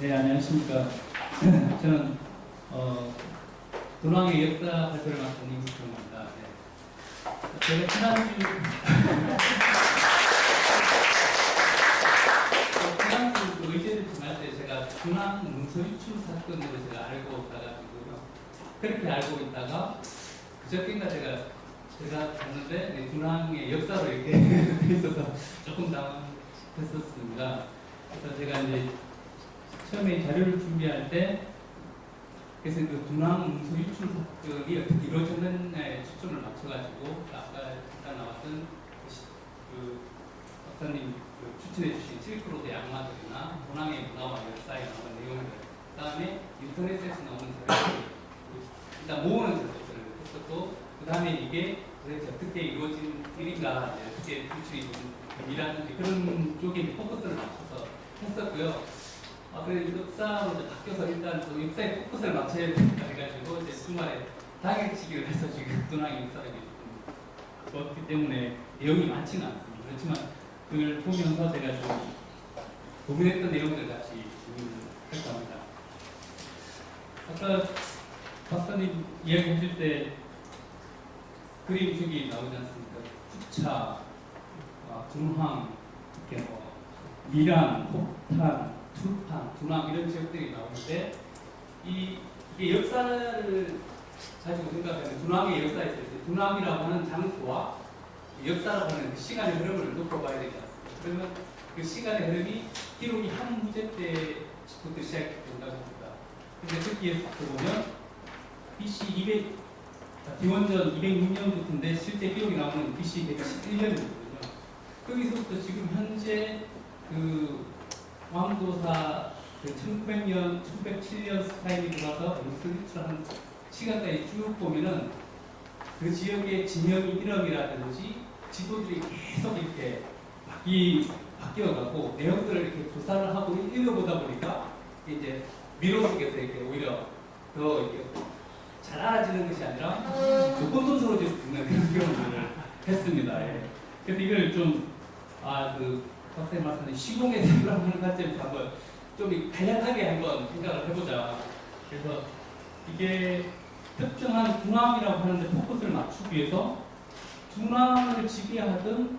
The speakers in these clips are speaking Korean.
네, 안녕하십니까. 저는 어, 도랑의 역사 발표를 맡은 임수정입니다. 네. 제가 지난주 어, 지난주 그 의제를 정할 때 제가 중앙 문서 유출 사건으로 제가 알고 가가지고요. 그렇게 알고 있다가 그저께인가 제가 제가 봤는데 네, 중앙의 역사로 이렇게 돼 있어서 조금 당황했었습니다. 그래서 제가 이제 처음에 자료를 준비할 때 그래서 그 dunang 문서 유출 사건이 어떻게 이루어졌는지에 초점을 맞춰가지고 아까 잠깐 나왔던 그, 시- 그 박사님 그 추천해 주신 실크로드 양마들이나 dunang의 문화와 역사에 나오는 내용들 그 다음에 인터넷에서 나오는 자료들 일단 모으는 작업들을 했었고 그 다음에 이게 도대체 어떻게 이루어진 일인가 어떻게 유출이 된이라든지 그런 쪽에 포커스를 맞춰서 했었고요. 아, 그래 역사로 이제 바뀌어서 일단 또 역사에 포커스를 맞춰야 되니까 해가지고 이제 주말에 당일치기를 해서 지금 dunang 역사를 좀 그렇기 때문에 내용이 많지는 않습니다. 그렇지만 그걸 보면서 제가 좀 고민했던 내용들 같이 할까 합니다. 아까 박사님 이야기 해줄 때 그림 저기 나오지 않습니까? 후차, 아, 중항, 이렇게 뭐 미란, 폭탄, 투탄, 두남 이런 지역들이 나오는데 이 이게 역사를 가지고 생각하면 두남의 역사에 있을 때 두남이라고 하는 장소와 역사라고 하는 그 시간의 흐름을 놓고 봐야 되지 않습니까? 그러면 그 시간의 흐름이 기록이 한 무제 때부터 시작된다고 합니다. 근데 특기에서 보면 BC 200, 아, 기원전 206년부터인데 실제 기록이 나오는 BC 111년이거든요. 거기서부터 지금 현재 그 왕도사 그 1900년, 1907년 스타일이 들어와서 유출한 시간까지 쭉 보면은 그 지역의 지명이 이름이라든지 지도들이 계속 이렇게 바뀌, 바뀌어가고 내용들을 이렇게 조사를 하고 읽어보다 보니까 이제 미로 속에서 이렇게 오히려 더 이렇게 잘 알아지는 것이 아니라 조건 순서로 듣는 그런 경험을 했습니다. 예. 그래서 이걸 좀, 아, 그, 박사님 말씀하신 시공의 대부라고 하는 관점에서 한번 좀 간략하게 한번 생각을 해보자. 그래서 이게 특정한 중앙이라고 하는데 포커스를 맞추기 위해서 중앙을 지배하던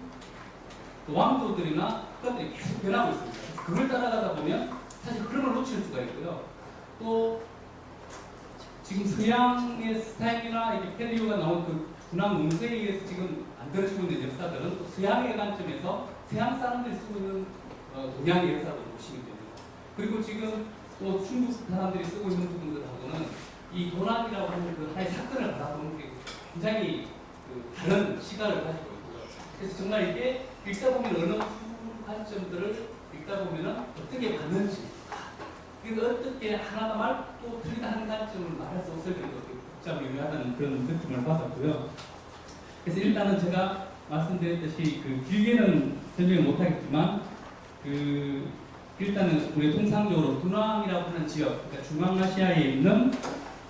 그 왕조들이나 국가들이 계속 변하고 있습니다. 그걸 따라가다 보면 사실 흐름을 놓칠 수가 있고요. 또 지금 서양의 스타일이나 이렇게 펠리오가 나온 그 군왕 문서에 의해서 지금 만들어지고 있는 역사들은 또 서양의 관점에서 서양 사람들이 쓰고 있는 어, 동양의 역사로 보시면 됩니다. 그리고 지금 또 중국 사람들이 쓰고 있는 부분들하고는 이 도락이라고 하는 그 하나의 사건을 바라보는 게 굉장히 그 다른 시각을 가지고 있고요. 그래서 정말 이게 읽다 보면 어느 관점들을 읽다 보면은 어떻게 봤는지 그리고 어떻게 하나가 말고 틀리다 하는 관점을 말할 수 없을 정도로 복잡 미묘하다는 그런 느낌을 받았고요. 그래서 일단은 제가 말씀드렸듯이 그 길게는 설명을 못하겠지만 그 일단은 우리 통상적으로 dunang이라고 하는 지역, 그러니까 중앙아시아에 있는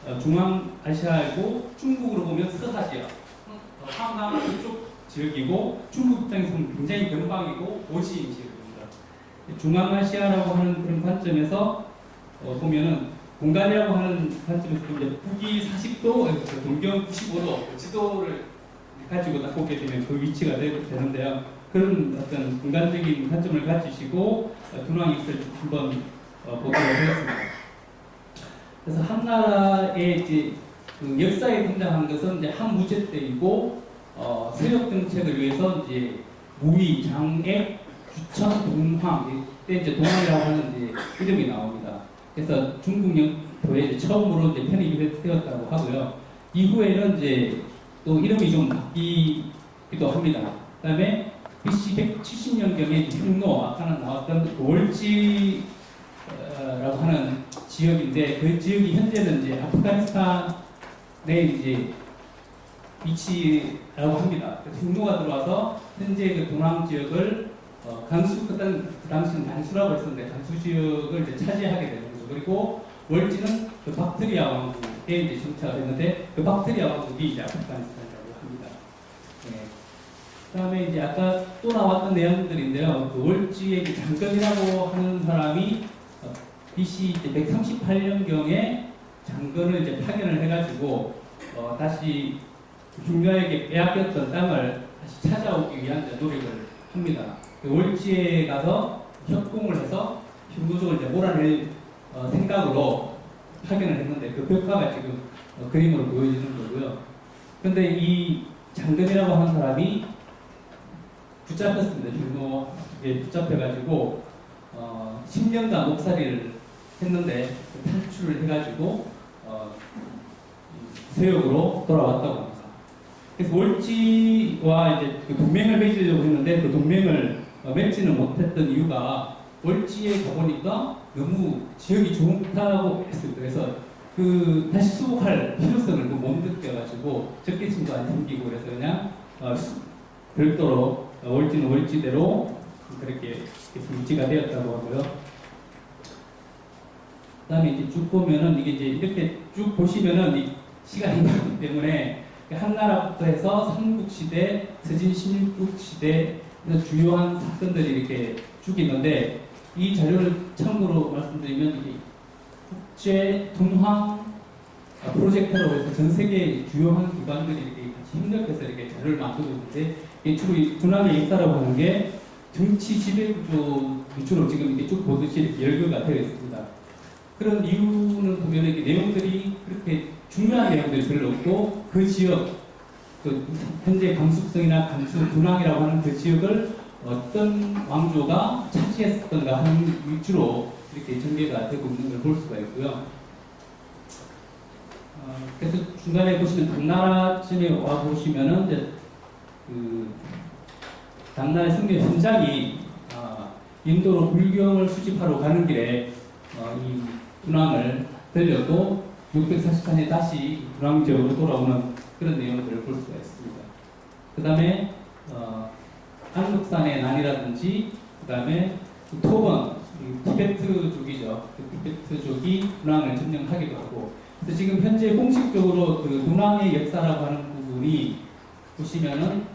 어, 중앙아시아이고 중국으로 보면 지역, 어, 한강 그쪽 지역이고 중국 입장에서는 굉장히 변방이고 오지인 지역입니다. 중앙아시아라고 하는 그런 관점에서 어, 보면은 공간이라고 하는 관점에서 이제 북위 40도, 동경 95도 지도를 가지고 딱 보게 되면 그 위치가 되, 되는데요. 그런 어떤 공간적인 관점을 가지시고 어, dunang 익을 한번 어, 보도록 하겠습니다. 그래서 한나라의 이제 그 역사에 등장한 것은 이제 한 무제 때이고 어, 세력 정책을 위해서 이제 무위, 장액, 주천, 동황 이때 이제 동황이라고 하는 이제 이름이 나옵니다. 그래서 중국 영토에 처음으로 이제 편입이 되었다고 하고요. 이후에는 이제 또 이름이 좀 바뀌기도 합니다. 그다음에 BC 170년경에 흉노 아까는 나왔던 월지라고 하는 지역인데 그 지역이 현재는 이제 아프가니스탄에 이제 위치라고 합니다. 흉노가 들어와서 현재 그 동남 지역을 어, 간수 그때 그 당시는 간수라고 했었는데 간수 지역을 이제 차지하게 되는 거죠. 그리고 월지는 그 박트리아 왕국에 이제 정착을 했는데 그 박트리아 왕국이 이제. 네. 그 다음에 이제 아까 또 나왔던 내용들인데요. 그 월지의 이제 장검이라고 하는 사람이 어, BC 138년경에 장건을 이제 파견을 해가지고 어, 다시 중가에게 빼앗겼던 땅을 다시 찾아오기 위한 노력을 합니다. 그 월지에 가서 협공을 해서 hin두족을 이제 몰아낼 어, 생각으로 파견을 했는데 그 벽화가 지금 어, 그림으로 보여지는 거고요. 근데 이 장건이라고 하는 사람이 붙잡혔습니다. 줄무에 붙잡혀가지고 어, 10년간 목살이를 했는데 탈출을 해가지고 어, 이 세역으로 돌아왔다고 합니다. 그래서 월지와 이제 그 동맹을 맺으려고 했는데 그 동맹을 어, 맺지는 못했던 이유가 월지에 가보니까 너무 지역이 좋다고 했어요. 그래서 그 다시 수복할 필요성을 그못 느껴가지고 적개심도 안 생기고 그래서 그냥 어, 수- 별도로 어, 월지는 월지대로 그렇게 유지가 되었다고 하고요. 그 다음에 이제 쭉 보면은 이게 이제 이렇게 쭉 보시면은 이 시간이 많기 때문에 한나라부터 해서 삼국시대, 서진 16시대 이런 주요한 사건들이 이렇게 쭉 있는데 이 자료를 참고로 말씀드리면 이게 국제 동황 프로젝트라고 해서 전 세계 주요한 기관들이 이렇게 같이 협력해서 이렇게 자료를 만들고 있는데 이 주로 이 dunang의 역사라고 하는 게 정치 지배구조 위주로 지금 이렇게 쭉 보듯이 이렇게 열거가 되어 있습니다. 그런 이유는 보면 이게 내용들이 그렇게 중요한 내용들이 별로 없고 그 지역, 그 현재 강숙성이나 강수 dunang이라고 하는 그 지역을 어떤 왕조가 차지했었던가 하는 위주로 이렇게 전개가 되고 있는 걸 볼 수가 있고요. 어, 그래서 중간에 보시면 당나라쯤에 와 보시면은 이제 그 당나라의 승리 현장이 아, 인도로 불경을 수집하러 가는 길에 어, 이 dunang을 들려도 644년에 다시 dunang 지역으로 돌아오는 그런 내용들을 볼 수가 있습니다. 그 다음에 어, 한국산의 난이라든지 그 다음에 이 티베트족이죠. 그 티베트족이 dunang을 점령하기도 하고 근데 지금 현재 공식적으로 그 dunang의 역사라고 하는 부분이 보시면은 주-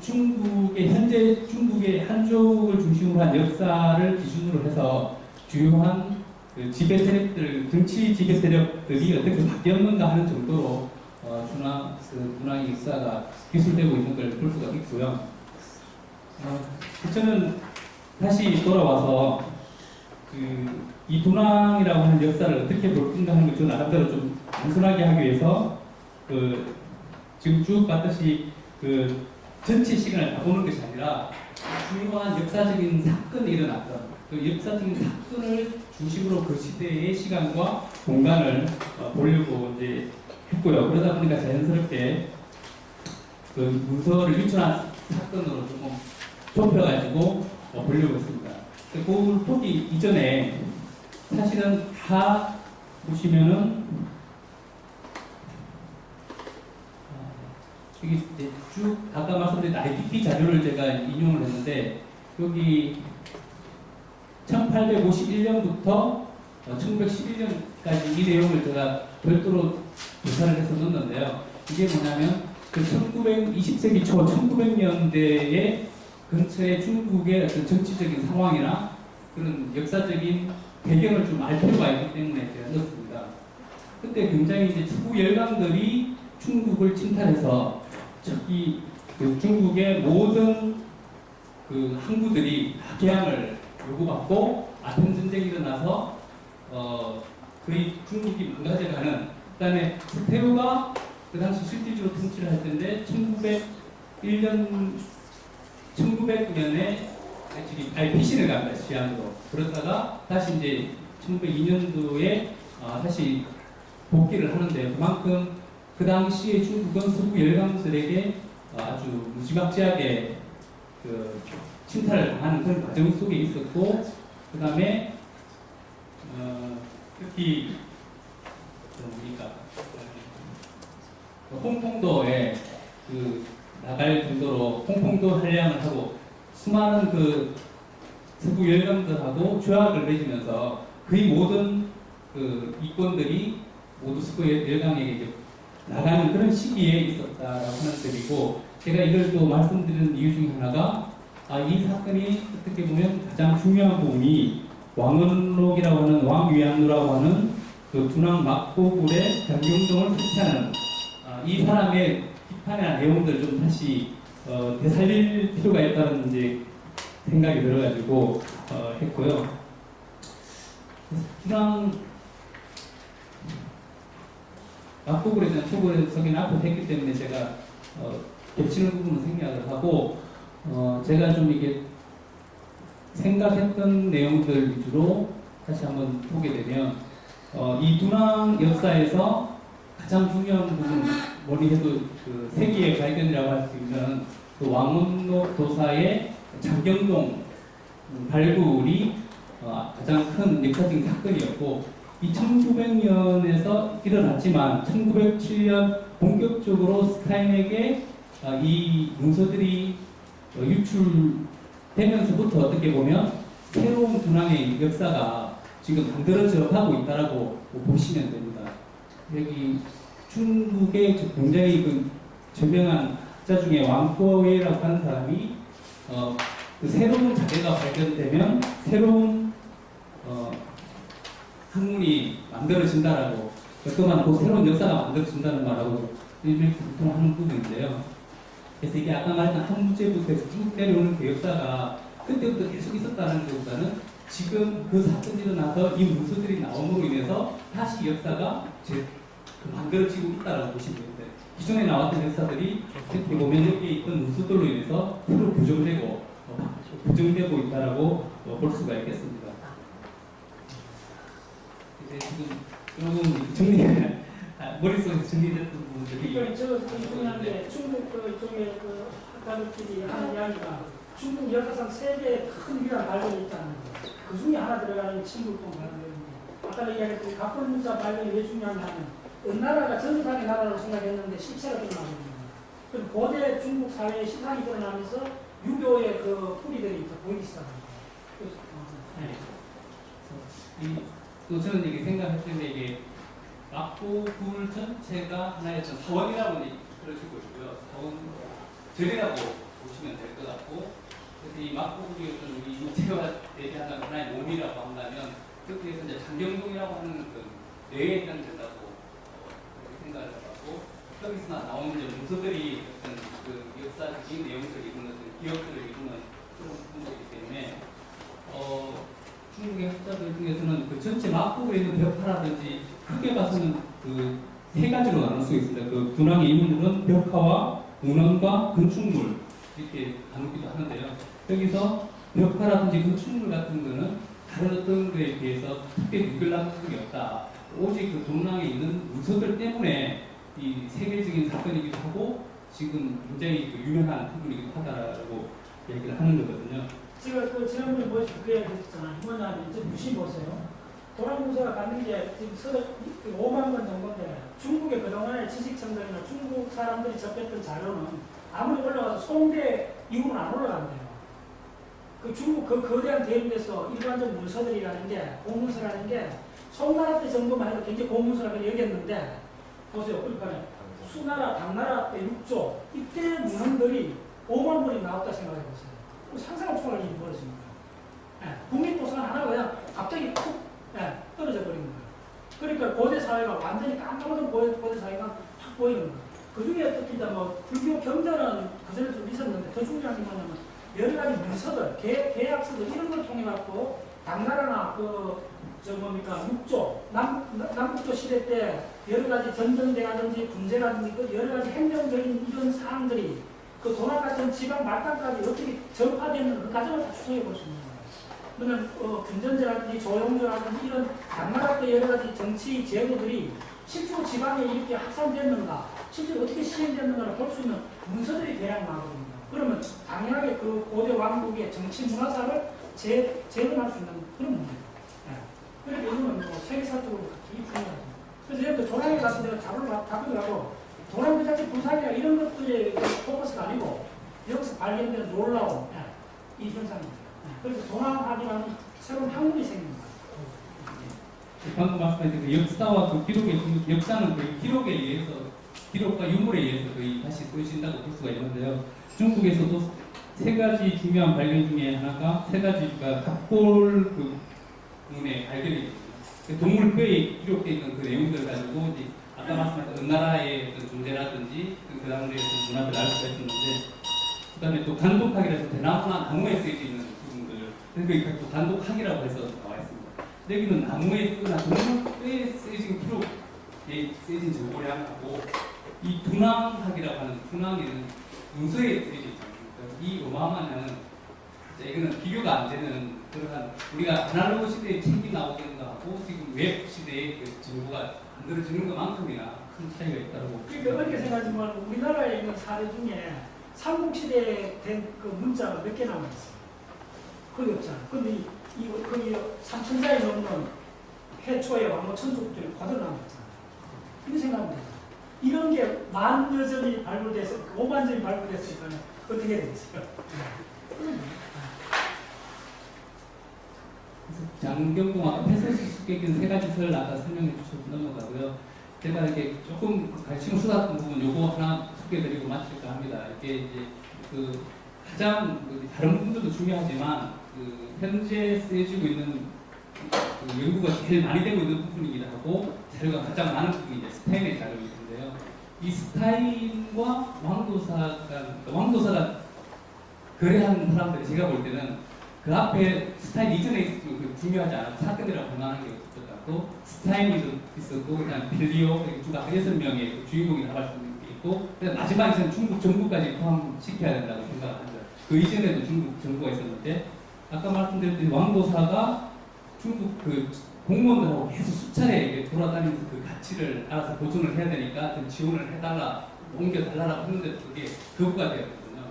중국의 현재 중국의 한족을 중심으로 한 역사를 기준으로 해서 주요한 그 지배 세력들 정치 지배 세력들이 어떻게 바뀌었는가 하는 정도로 어, 중앙 그 dunang의 역사가 기술되고 있는 걸 볼 수가 있고요. 어, 저는 다시 돌아와서 그이 dunang이라고 하는 역사를 어떻게 볼 건가 하는 걸저 나름대로 좀 단순하게 하기 위해서 그 지금 쭉 봤듯이 그 전체 시간을 다 보는 것이 아니라 중요한 역사적인 사건이 일어났던 그 역사적인 사건을 중심으로 그 시대의 시간과 공간을 어, 보려고 이제 했고요. 그러다 보니까 자연스럽게 그 문서를 유출한 사건으로 조금 좁혀가지고 어, 보려고 했습니다. 그 그걸 보기 이전에 사실은 다 보시면은 어, 여기 쭉 아까 말씀드린 IPP 자료를 제가 인용을 했는데 여기 1851년부터 1911년까지 이 내용을 제가 별도로 조사를 해서 넣었는데요. 이게 뭐냐면 그 1920세기 초 1900년대에 근처의 중국의 어떤 정치적인 상황이나 그런 역사적인 배경을 좀 알 필요가 있기 때문에 제가 넣었습니다. 그때 굉장히 이제 서구 열강들이 중국을 침탈해서 저기 그 중국의 모든 그 항구들이 다 개항을 요구받고 아편 전쟁이 일어나서 어 거의 중국이 망가져가는 그다음에 태우가 그 당시 실질적으로 통치를 할 텐데 1901년 1909년에 지금 IPC를 갑니다 시안으로. 그러다가 다시 이제 1902년도에 어, 다시 복귀를 하는데 그만큼 그 당시에 중국은 서구 열강들에게 어, 아주 무지막지하게 그 침탈을 당하는 그런 과정 속에 있었고 그 다음에 어, 특히 뭡니까? 그 홍콩도에 그 나갈 정도로 홍콩도 한량을 하고 수많은 그 서구 열강들하고 조약을 맺으면서 거의 모든 그 이권들이 모두 서구 열- 열강에게 나가는 그런 시기에 있었다라고 점이고 제가 이걸 또 말씀드리는 이유 중에 하나가 아, 이 사건이 어떻게 보면 가장 중요한 부분이 왕언록이라고 하는 왕위안루라고 하는 그 dun왕 막고굴의 장경동을 설치하는 아, 이 사람의 비판의 내용들 좀 다시 어, 되살릴 필요가 있다는 이제 생각이 들어가지고 어, 했고요. dun왕 막고굴에 대한 초고의 성인 앞에 했기 때문에 제가 어, 겹치는 부분은 생략을 하고 어, 제가 좀 이게 생각했던 내용들 위주로 다시 한번 보게 되면 어, 이 dun왕 역사에서 가장 중요한 부분 뭐니 해도 그 세기의 발견이라고 할 수 있는 그 왕원로 도사의 장경동 음, 발굴이 어, 가장 큰 역사적인 사건이었고 2900년에서 일어났지만 1907년 본격적으로 스타인에게 어, 이 문서들이 어, 유출되면서부터 어떻게 보면 새로운 dun왕의 역사가 지금 만들어져 가고 있다라고 보시면 됩니다. 여기 중국의 저 굉장히 그 저명한 학자 중에 왕포웨이라고 하는 사람이 어, 그 새로운 자료가 발견되면 새로운 어, 학문이 만들어진다라고 그동안 그 새로운 역사가 만들어진다는 말하고 일맥 공통하는 부분인데요. 그래서 이게 아까 말했던 한 문제부터 해서 쭉 내려오는 그 역사가 그때부터 계속 있었다는 것보다는 지금 그 사건이 일어나서 이 문서들이 나옴으로 인해서 다시 역사가 제, 그 만들어지고 있다고 보시면 됩니다. 기존에 나왔던 역사들이 어떻게 보면 여기에 있던 문서들로 인해서 새로 부정되고 어, 부정되고 있다라고 어, 볼 수가 있겠습니다. 이제 지금 조금 정리, 아, 머릿속에 정리됐던 부분들이 저 궁금한데 중국 그 쪽에 그 학자들끼리 하는 이야기가 중국 역사상 세 개의 큰 위안 발견이 있다는 거. 그 중에 하나 들어가는 침묵동 발견입니다. 아까 이야기했듯이 각본 문자 발견이 왜 중요하냐면 어느 나라가 전쟁의 나라라고 생각했는데 실체가 드러나거든요. 그럼 고대 중국 사회의 시상이 드러나면서 유교의 그 뿌리들이 보이기 시작합니다. 그래서, 어, 네. 이, 또 저는 이게 생각했을 때 이게 막고굴 전체가 하나의 전 사원이라고 그려지고 있고요. 사원 절이라고 보시면 될 것 같고 그래서 이 막고굴이 어떤 우리 육체와 얘기하는 하나의 몸이라고 한다면 그렇게 해서 장경동이라고 하는 그 뇌에 해당된다고 생각을 하고 여기서 나오는 이제 문서들이 어떤 그 역사적인 내용들을 이루는 기억들을 이루는 그런 부분이기 때문에 어, 중국의 학자들 중에서는 그 전체 막국에 있는 벽화라든지 크게 봐서는 그 세 가지로 나눌 수 있습니다. 그 dun왕의 이문들은 벽화와 문헌과 건축물 이렇게 나누기도 하는데요. 여기서 벽화라든지 건축물 같은 거는 다른 어떤 거에 비해서 크게 유별난 부분이 없다. 오직 그 dun왕에 있는 문서들 때문에 이 세계적인 사건이기도 하고 지금 굉장히 그 유명한 부분이기도 하다라고 얘기를 하는 거거든요. 제가 그 지난번에 보여준 그 이야기 했잖아요. 뭐냐면 이제 무시 보세요. 도랑문서가 갖는 게 지금 서로 5만 건 정도인데 중국의 그동안의 지식층들이나 중국 사람들이 접했던 자료는 아무리 올라가서 송대 이후로는 안 올라간대요. 그 중국 그 거대한 대륙에서 일반적 문서들이라는 게 공문서라는 게 송나라 때 정도만 해도 굉장히 공문서라고 여겼는데 보세요. 그러니까 수나라, 당나라 때 6조 이때 문헌들이 5만 권이 나왔다 생각해 보세요. 상상을 벌어진 거예요. 예, 국립도서관 하나가 그냥 갑자기 툭 예, 떨어져 버린 거예요. 그러니까 고대 사회가 완전히 깜깜하던 고대, 고대 사회가 확 보이는 거예요. 그 중에 특히 뭐 불교 경전은 그전에 좀 있었는데 더 중요한 게 뭐냐면 여러 가지 문서들, 계, 계약서들 이런 걸 통해 갖고 당나라나 그 저 뭡니까 육조 남 남북조 시대 때 여러 가지 전쟁대라든지 군제라든지 그 여러 가지 행정적인 이런 사항들이 그 도나 같은 지방 말단까지 어떻게 전파되는 그 과정을 다 추정해 볼 수 있는 거예요. 그러면 어, 군전제라든지 조용조라든지 이런 때 여러 가지 정치 제도들이 실제로 지방에 이렇게 확산됐는가, 실제로 어떻게 시행됐는가를 볼 수 있는 문서들이 대량 나거든요. 그러면 당연하게 그 고대 왕국의 정치 문화사를 재, 재건할 수 있는 그런 문제예요. 예. 그러니까 이거는 뭐 세계사적으로 굉장히 중요하죠. 그래서 이렇게 도랑에 가서 내가 잡으러 가보더라고 도랑 그 자체 부산이나 이런 것들의 포커스가 아니고 여기서 발견된 놀라운 예, 이 현상입니다. 예, 그래서 동항학이라는 새로운 학문이 생긴 거예요. 방금 말씀하신 그 역사와 그 기록의 그 역사는 그 기록에 의해서 기록과 유물에 의해서 거의 다시 쓰여진다고 볼 수가 있는데요. 중국에서도 세 가지 중요한 발견 중에 하나가 세 가지가 각골 그 문에 발견이 됐어요. 그 동물표에 기록되어 있는 그 내용들을 가지고 이제 아까 말씀하신 은나라의 어떤 존재라든지 그, 그 당시의 어떤 문화를 알 수가 있었는데 그 다음에 또 간독학이라서 대나무나 나무에 쓰여져 있는 부분들 그러니까 또 간독학이라고 해서 나와 있습니다. 여기는 나무에 쓰거나 동물뼈에 쓰여진 기록에 쓰여진 저고량하고 이 둔왕학이라고 하는 둔왕에는 문서에 쓰여져 있지 않습니까? 이 어마어마한 양은 이거는 비교가 안 되는 그러한 우리가 아날로그 시대에 책이 나오는 거하고 지금 웹 시대의 그 정보가 만들어지는 것만큼이나 큰 차이가 있다고 그러니까 어렵게 생각하지만 우리나라에 있는 사례 중에 삼국시대에 된 그 문자가 몇 개 남아있어요. 거의 없잖아. 근데 이, 이 거기 3천자에 넘는 해초의 왕호 천족들이 그대로 남았잖아. 이렇게 생각하면 되죠. 이런 게 만여 점이 발굴돼서 5만 점이 발굴됐으니까 어떻게 되겠어요? 장경동하고 패스시 수객인 세 가지 설을 아까 설명해 주셔서 넘어가고요. 제가 이렇게 조금 관심 쏟았던 부분 요거 하나 소개드리고 마칠까 합니다. 이게 이제 그 가장 그 다른 부분들도 중요하지만 그 현재 쓰여지고 있는 그 연구가 제일 많이 되고 있는 부분이기도 하고 자료가 가장 많은 부분이 이제 스타인의 자료인데요. 이 스타인과 왕도사가 그러니까 왕도사가 거래한 사람들이 제가 볼 때는 그 앞에 스타인 이전에 있었던 그 중요하지 않은 사건이라고 볼만한 게 같고 스타인이 있었고 그다음 빌리오 쭉 여섯 명의 그 주인공이 나갈 수 있고 마지막에서는 중국 정부까지 포함시켜야 된다고 생각합니다. 그 이전에도 중국 정부가 있었는데 아까 말씀드렸듯이 왕도사가 중국 그 공무원들하고 계속 수차례 돌아다니면서 그 가치를 알아서 보존을 해야 되니까 좀 지원을 해달라 옮겨달라고 했는데 그게 거부가 되었거든요.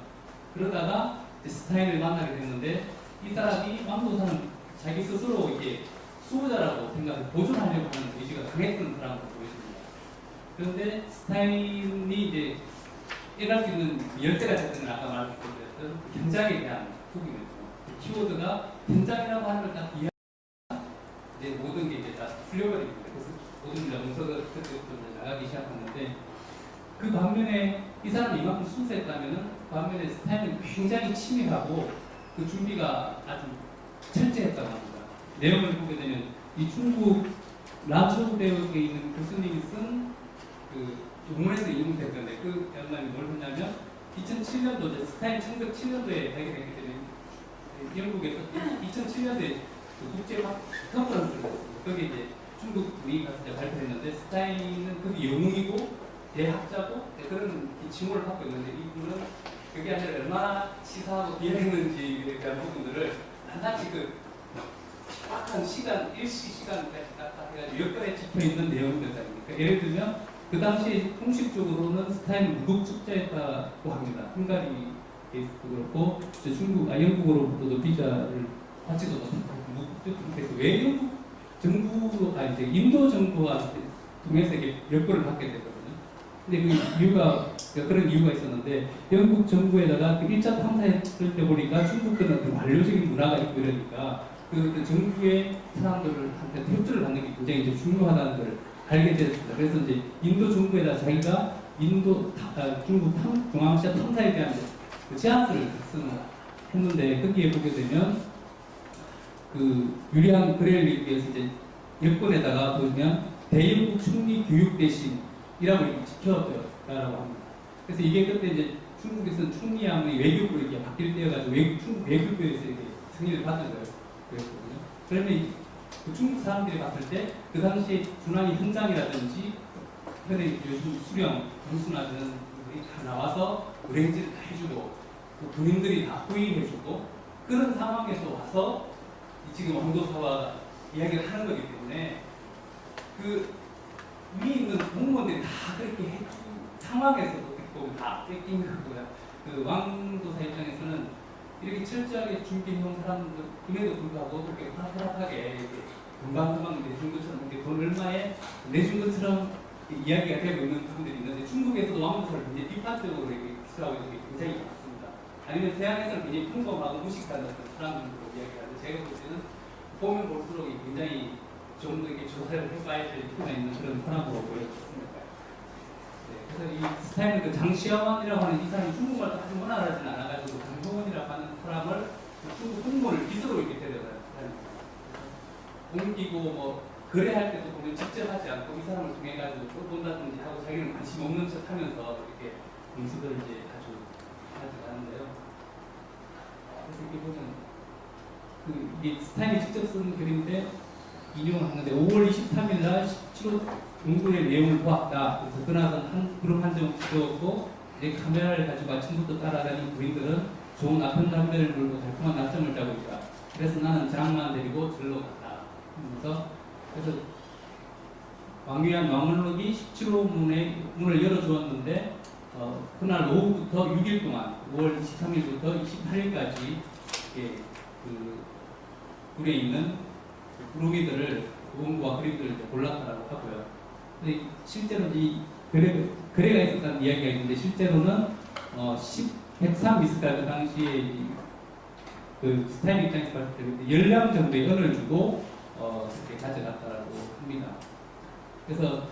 그러다가 스타인을 만나게 됐는데 이 사람이 왕도사는 자기 스스로 이게 수호자라고 생각해 보존하려고 하는 의지가 강했던 사람으로 보여집니다. 그런데 스타인이 이제 일할 수 있는 열쇠가 됐던 아까 말씀드렸던 현장에 대한 후기였죠. 키워드가 현장이라고 하는 걸딱 이해 이제 모든 게 이제 다 풀려버립니다. 그래서 모든 명서가 그때부터 나가기 시작하는데 그 반면에 이 사람이 이만큼 순수했다면은 그 반면에 스타일은 굉장히 치밀하고 그 준비가 아주 철저했다고 합니다. 내용을 보게 되면 이 중국 라초 대학에 있는 교수님이 쓴그 논문에서 인용됐는데 그 양반이 뭘 했냐면 2007년도 이제 스타인 1907년도에 발견했기 때문에 영국에서 2007년도에 그 국제 컨퍼런스를. 거기 이제 중국 분이 가서 이제 발표했는데 스타인은 그 영웅이고 대학자고 네, 그런 이 칭호를 갖고 있는데 이분은 그게 아니라 얼마나 치사하고 비했는지에 대한 부분들을 낱낱이 그 빡한 시간, 일시 시간까지 딱 해가지고 몇 번에 찍혀 있는 내용들 아닙니까? 예를 들면 그 당시 공식적으로는 스타인 무국적자였다고 합니다. 헝가리에서도 그렇고 이제 중국, 아 영국으로부터도 비자를 받지도 못하고 무국적 그래서 왜 영국 정부로 아 이제 인도 정부와 통해서 이게 여권을 받게 되거든요. 근데 그 이유가 그런 이유가 있었는데 영국 정부에다가 그 1차 탐사했을 때 보니까 중국들은 그 관료적인 문화가 있고 이러니까 그, 그 정부의 사람들한테 협조를 받는 게 굉장히 이제 중요하다는 걸 알게 됐습니다. 그래서 이제 인도 정부에다 자기가 인도 타- 아, 중국 탐, 중앙아시아 탐사에 대한 그 제안서를 했는데 거기에 보게 되면 그 유리한 거래를 위해서 이제 여권에다가 보면 대영국 총리 교육 대신이라고 지켜졌다라고 합니다. 그래서 이게 그때 이제 중국에서는 총리함의 외교부로 이렇게 바뀔 때여가지고 외국 중국 외교부에서 이렇게 승인을 받은 거예요. 그랬거든요. 그러면 이- 그 중국 사람들이 봤을 때 그 당시에 준환이 현장이라든지 현의 요즘 수령, 군수나들은 다 나와서 의뢰인지를 다 해주고 또 군인들이 다 호의해주고 그런 상황에서 와서 이 지금 왕도사와 이야기를 하는 거기 때문에 그 위에 있는 공무원들이 다 그렇게 해준 상황에서도 보면 다 뺏긴 거고요. 그 왕도사 입장에서는 이렇게 철저하게 준비해온 사람들임에도 불구하고 그렇게 화사하게 금방금방 내준 것처럼 돈 얼마에 내준 것처럼 이야기가 되고 있는 부분들이 있는데 중국에서도 왕도사를 굉장히 비판적으로 기술하고 있는 게 굉장히 많습니다. 아니면 서양에서는 굉장히 평범하고 어떤 사람들로 이야기하는데 제가 볼 때는 보면 볼수록 이 굉장히 좀 더 이렇게 조사를 해봐야 될 필요가 있는 그런 사람으로 보여졌습니다. 네, 그래서 이 스타일은 그 장시아원이라고 하는 이 사람이 중국말도 아주 원활하지는 않아가지고 장효원이라고 하는 사람을 그 중국 공무원을 기수로 이렇게 데려가요. 옮기고 뭐 거래할 때도 보면 직접 하지 않고 이 사람을 통해 가지고 또 본다든지 하고 자기는 관심 없는 척 하면서 이렇게 공식을 이제 자주 가져가는데요. 그래서 이렇게 보면 그 이게 스타인이 직접 쓴 글인데 인용을 하는데 5월 23일 날 17호 공부의 내용을 보았다. 그래서 그날은 한 그룹 한점 찍었고 이제 카메라를 가지고 아침부터 따라다니는 부인들은 좋은 아픈 담배를 물고 달콤한 낮잠을 자고 있다. 그래서 나는 장만 데리고 절로 갔다. 그래서 그래서 왕위안 왕물록이 17호 문에 문을 열어주었는데 어, 그날 오후부터 6일 동안 5월 23일부터 28일까지 예, 그 굴에 있는 그 구름이들을 구름과 그림들을 골랐다라고 하고요. 실제로 이 거래, 거래가 있었다는 이야기가 있는데 실제로는 어, 10, 103 미스가 그 당시에 이- 그 스타일 입장에서 봤을 때 10량 정도의 은을 주고 어, 그렇게 가져갔다라고 합니다. 그래서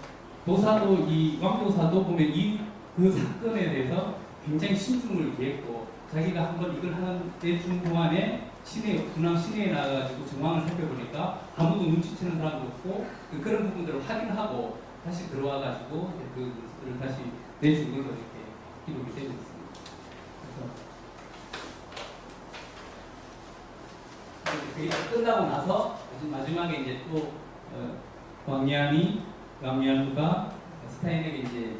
도사도 이 왕도사도 보면 이 그 사건에 대해서 굉장히 신중을 기했고 자기가 한번 이걸 하는 때중 동안에 시내 중앙 시내에 나가가지고 정황을 살펴보니까 아무도 눈치채는 사람도 없고 그 그런 부분들을 확인하고 다시 들어와가지고 그 뉴스를 다시 내주는 걸로 이렇게 기록이 되고 있습니다. 그래서 다 끝나고 나서 마지막에 이제 또 어, 왕양이 왕양부가 스타인에게 이제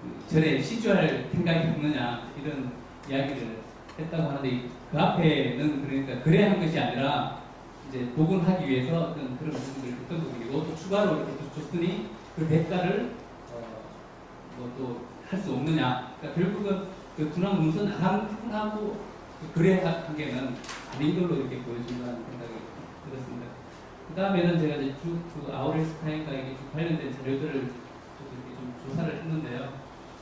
그 절에 시주할 생각이 없느냐 이런 이야기를 했다고 하는데 그 앞에는 그러니까 그래 한 것이 아니라 이제 복원하기 위해서 어떤 그런 부분들을 했던 부분이고 또 추가로 이렇게 또 줬으니 그 대가를 어, 뭐또 할 수 없느냐 그러니까 결국은 그 군왕 문서 나랑하고 그 그래 한 게는 아닌 걸로 이렇게 보여준다는 생각이 들었습니다. 그 다음에는 제가 이제 쭉 그 아우레스타인과 이게 쭉 관련된 자료들을 좀 이렇게 좀 조사를 했는데요.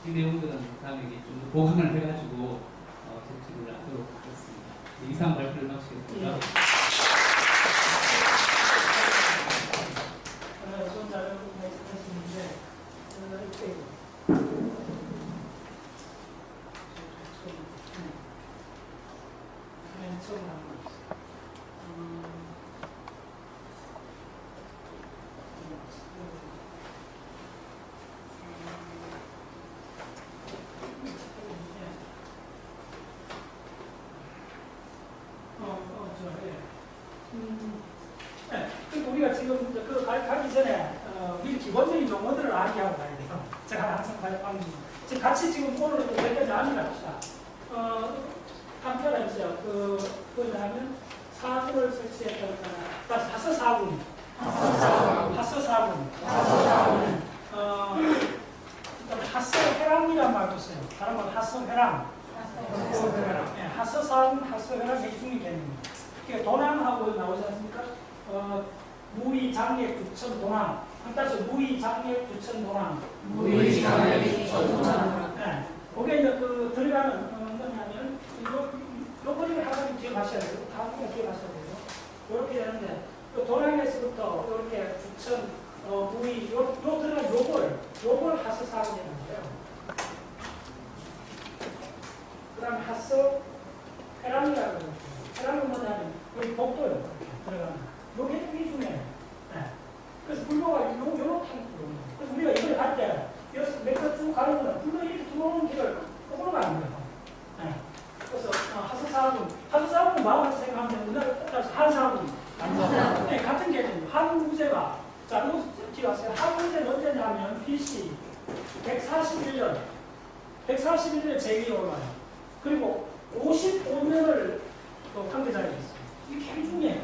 이 내용들은 다음에 이게 좀 보강을 해가지고 어, 제출을 하도록 하겠습니다. 네, 이상 발표를 마치겠습니다. 예. 어, 손 자료 말씀하시는데 어, 이렇게 맨 처음 한 거. 음, 어, 어, 저, 예. 음, 네, 그리고 우리가 지금 이제 그 가, 가기 전에 어, 미리 기본적인 용어들을 암기하고 가야 돼요. 제가 항상 가르치는 지금 같이 지금 오늘 몇 가지 암기를 합시다. 어, 한표가 있어요. 그, 그 뭐냐면 사구를 설치했다거나 다섯 사군. 다섯 사군. 어, 그다음에 하서 회랑이란 말도 있어요. 다른 건 하서 회랑. 예, 하서사군, 하서회랑 핵심이 개념입니다. 그러니까 도남하고 나오지 않습니까? 어, 무의 장례 구천 도남. 한 따서 무의 장례 구천 도남. 무의 장례 구천 도남. 네. 거기에 이제 그 들어가는 어, 뭐냐면 이거 요 그림을 하나님 기억하셔야 돼요. 다음 거 기억하셔야 돼요. 이렇게 되는데 요 도남에서부터 이렇게 구천 어, 무의 요, 요 들어간 요걸 요걸 하서사군이라는 거예요. 그 다음에 핫서 헤랑이라고 그러죠. 헤랑은 뭐냐면 여기 복도요. 들어가는. 요게 이 중에. 네. 그래서 불교가 요, 요렇게 거예요. 그래서 우리가 이걸 갈 때, 여기서 몇번 쭉 가는 거는 불교 이렇게 들어오는 길을 거꾸로 가는 거예요. 네. 그래서 어, 하서사하군. 하서사하군 마음을 생각하면 우리나라 한사하군. 네, 같은 개념. 한무제가. 자, 이거 뒤에 왔어요. 한무제는 언제냐면 BC 141년. 141년에 제기 올라요. 그리고 55년을 또 황제자리에 있어요. 이게 굉장히 중요해요.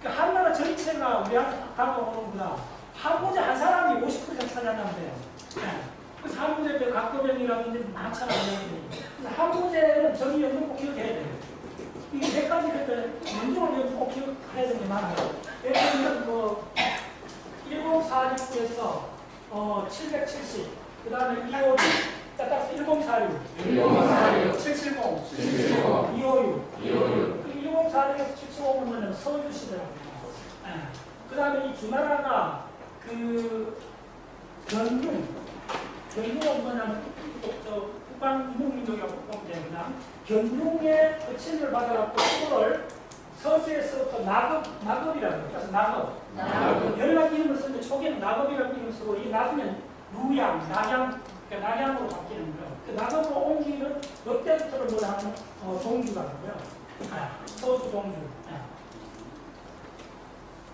그러니까 한나라 전체가 우리한테 다가오는구나. 한무제 한 사람이 50% 차지한다면 돼요. 네. 그래서 한무제 때 각도병이라든지 많잖아요. 그래서 한무제는 정의 연금 꼭 기억해야 돼요. 이게 몇 가지 그때 민중을 연금 꼭 기억해야 되는 게 많아요. 예를 들면 뭐 1046에서 어, 770, 그 다음에 256, 자, 따라서 1046, 770, 256, 1046에서 775는 서유 시대라고 합니다. 그 다음에 이 주나라가 그 견융, 견융은 뭐냐면 북방 이목민족이라고 보면 되구나. 견융의 거침을 받아갖고 그거를 서주에서부터 낙업, 낙업이라고 해요. 그래서 낙업. 나무 여러 가지 이름을 쓰는데 초기에는 낙업이라는 이름을 쓰고 이 나중엔 루양, 낙양, 그러니까 낙양으로 바뀌는 거예요. 그 낙업으로 옮기는 역대부터를 뭐하는 어, 종주가고요. 아, 서주 종주. 아.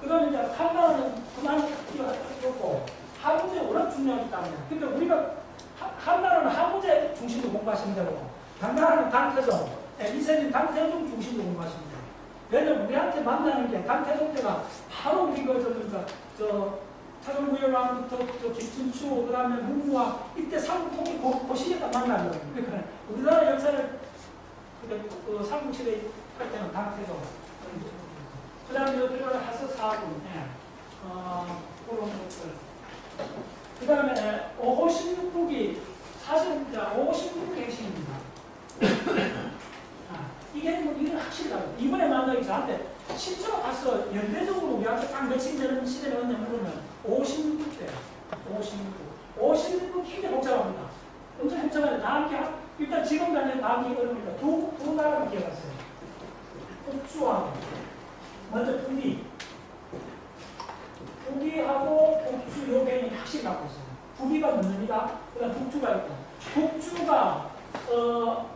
그다음에 이제 한나라는 그만 이거 하부제 워낙 중요하기 때문에. 근데 우리가 하- 한나라는 하부제 중심으로 공부하시면 되고 당태종, 예, 이세진 당태종 중심으로 돼요. 왜냐면 우리한테 만나는 게 당태종 때가 바로 우리 그 저니까 저 타종구열왕부터 저 김춘추 그다음에 문무왕 이때 삼국통이 고시에다 만나거든요. 그러니까 우리나라 역사를 그, 그 삼국시대 할 때는 당태종. 그다음에 여기는 하서 사군, 예. 어 그런 것들. 그다음에 5호 16국이 사실 이제 5호 16국의 핵심입니다. 아, 이게 뭐 이건 확실하고. 이번에 만나기 저한테 실제로 가서 연대적으로 우리한테 딱 며칠 되는 시대를 얻냐면 56대 56국 56국 굉장히 복잡합니다. 엄청 복잡한데 한- 일단 지금 다음 게 어렵니다 두, 두 나라를 기억하세요. 북주하고 먼저 북이 북이하고 북주 요 개념이 확실히 갖고 있어요. 북이가 문제입니다. 그 다음 북주가 있고. 북주가 어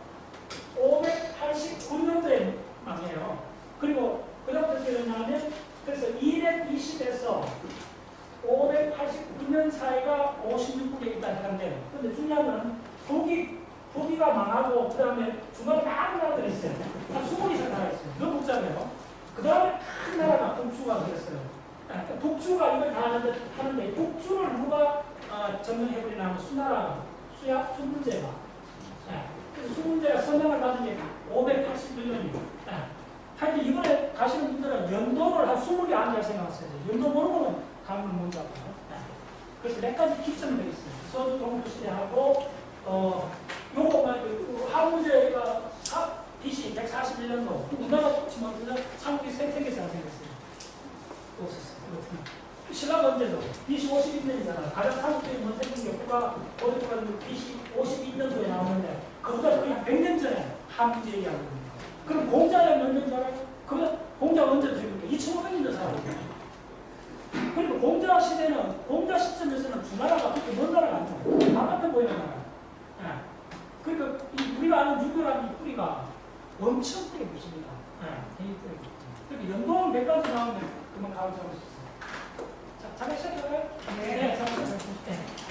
589년도에 망해요. 그리고 그 다음부터 어떻게 되냐면 그래서 220에서 589년 사이가 56국에 있다 하는데 근데 중요한 건 북이 북이가 망하고 그 다음에 중간에 많은 나라들이 있어요. 한 20개 이상 나라 있어요. 너무 복잡해요. 그 다음에 큰 나라가 북주가 그랬어요. 아, 그 북주가 이걸 다 하는데, 하는데 북주를 누가 아, 점령해버리냐면 수나라가 수야 수문제가 수문제가 선명을 받은 게 581년입니다. 하여튼 이번에 가시는 분들은 연도를 한 20개 앉아 생각하세요. 연도 모르면 먼저 아파요. 네. 그래서 몇 가지 기점이 되어 있어요. 서주 동부 시대하고 어 요거만 그 하문제가 BC 141년도 우리나라 그렇지만 우리나라 삼국이 생생하게 생겼어요. 없었어요. 신라가 언제죠? BC 52년이잖아요. 가장 삼국이 먼저 생긴 게 후가 어디가 BC 52년도에 나오는데 그보다 거의 100년 전에 한 문제 얘기하는 겁니다. 그럼 공자가 몇년 전에? 그럼 공자가 언제 죽입니까? 2500년 살아요. 그리고 공자 시대는 공자 시점에서는 주나라가 그렇게 먼 나라가 아니에요. 바깥에 보이는 나라. 예. 그러니까 이 우리가 아는 유교라는 이 뿌리가 엄청 크게 붙습니다. 예. 뿌리. 그러니까 연도는 몇 가지 나오면 그만 가을 잡을 수 있어요. 자, 잠깐 시작해볼까요? 네. 잠깐 시작해볼까요? 네.